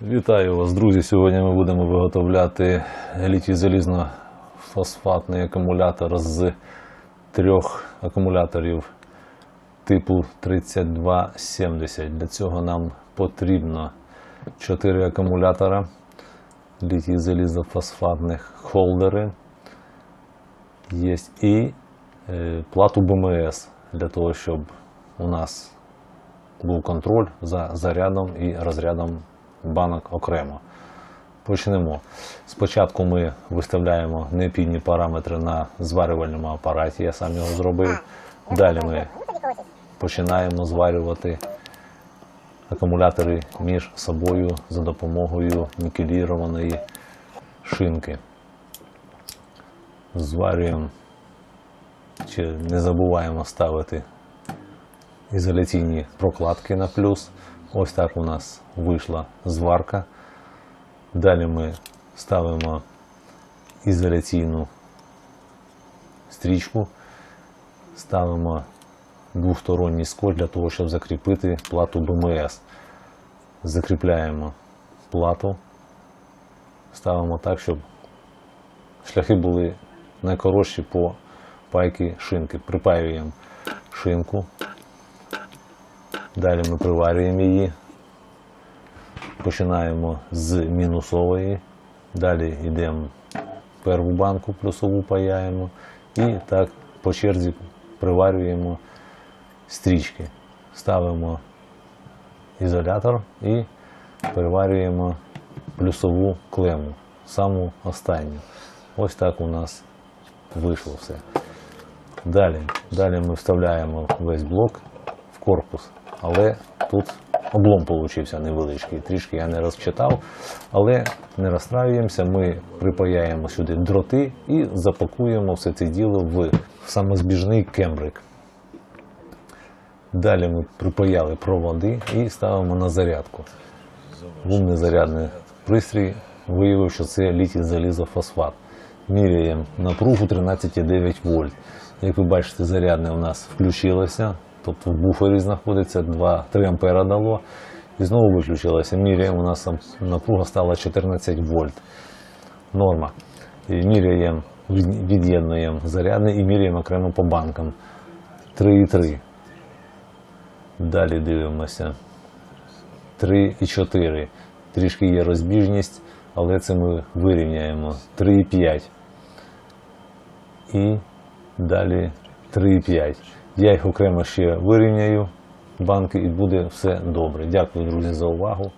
Вітаю вас, друзі! Сьогодні ми будемо виготовляти літій залізно-фосфатний акумулятор з трьох акумуляторів типу 3270. Для цього нам потрібно 4 акумулятора літій залізофосфатних холдери. Є і е, плату БМС для того, щоб у нас був контроль за зарядом і розрядом банок окремо. Почнемо. Спочатку ми виставляємо необхідні параметри на зварювальному апараті, я сам його зробив. Далі ми починаємо зварювати акумулятори між собою за допомогою нікелірованої шинки. Зварюємо, чи не забуваємо ставити ізоляційні прокладки на плюс. Ось так у нас вийшла зварка. Далі ми ставимо ізоляційну стрічку, ставимо двосторонній скотч для того, щоб закріпити плату БМС. Закріпляємо плату, ставимо так, щоб шляхи були найкоротші по пайки шинки. Припаюємо шинку. Далі ми приварюємо її. Починаємо з мінусової. Далі йдемо перву банку плюсову паяємо. І так по черзі приварюємо стрічки. Ставимо ізолятор і приварюємо плюсову клему, саму останню. Ось так у нас вийшло все. Далі, далі ми вставляємо весь блок в корпус, але тут облом получився невеличкий. Трішки я не розчитав, але не розстраюємося. Ми припаяємо сюди дроти і запакуємо все це діло в самозбіжний кембрик. Далі ми припаяли проводи і ставимо на зарядку. Гумний зарядний пристрій виявив, що це літій залізофосфат. Міряємо напругу 13,9 вольт. Як ви бачите, зарядне у нас включилося, тобто в буфері знаходиться 2-3 ампера дало. І знову виключилося. Міряємо, у нас там напруга стала 14 вольт. Норма. І міряємо, від'єднуємо зарядне і міряємо окремо по банкам. 3,3. Далі дивимося. 3 і 4. Трішки є розбіжність, але це ми вирівняємо. 3,5. І далі 3,5. Я їх окремо ще вирівняю банки і буде все добре. Дякую, друзі, за увагу.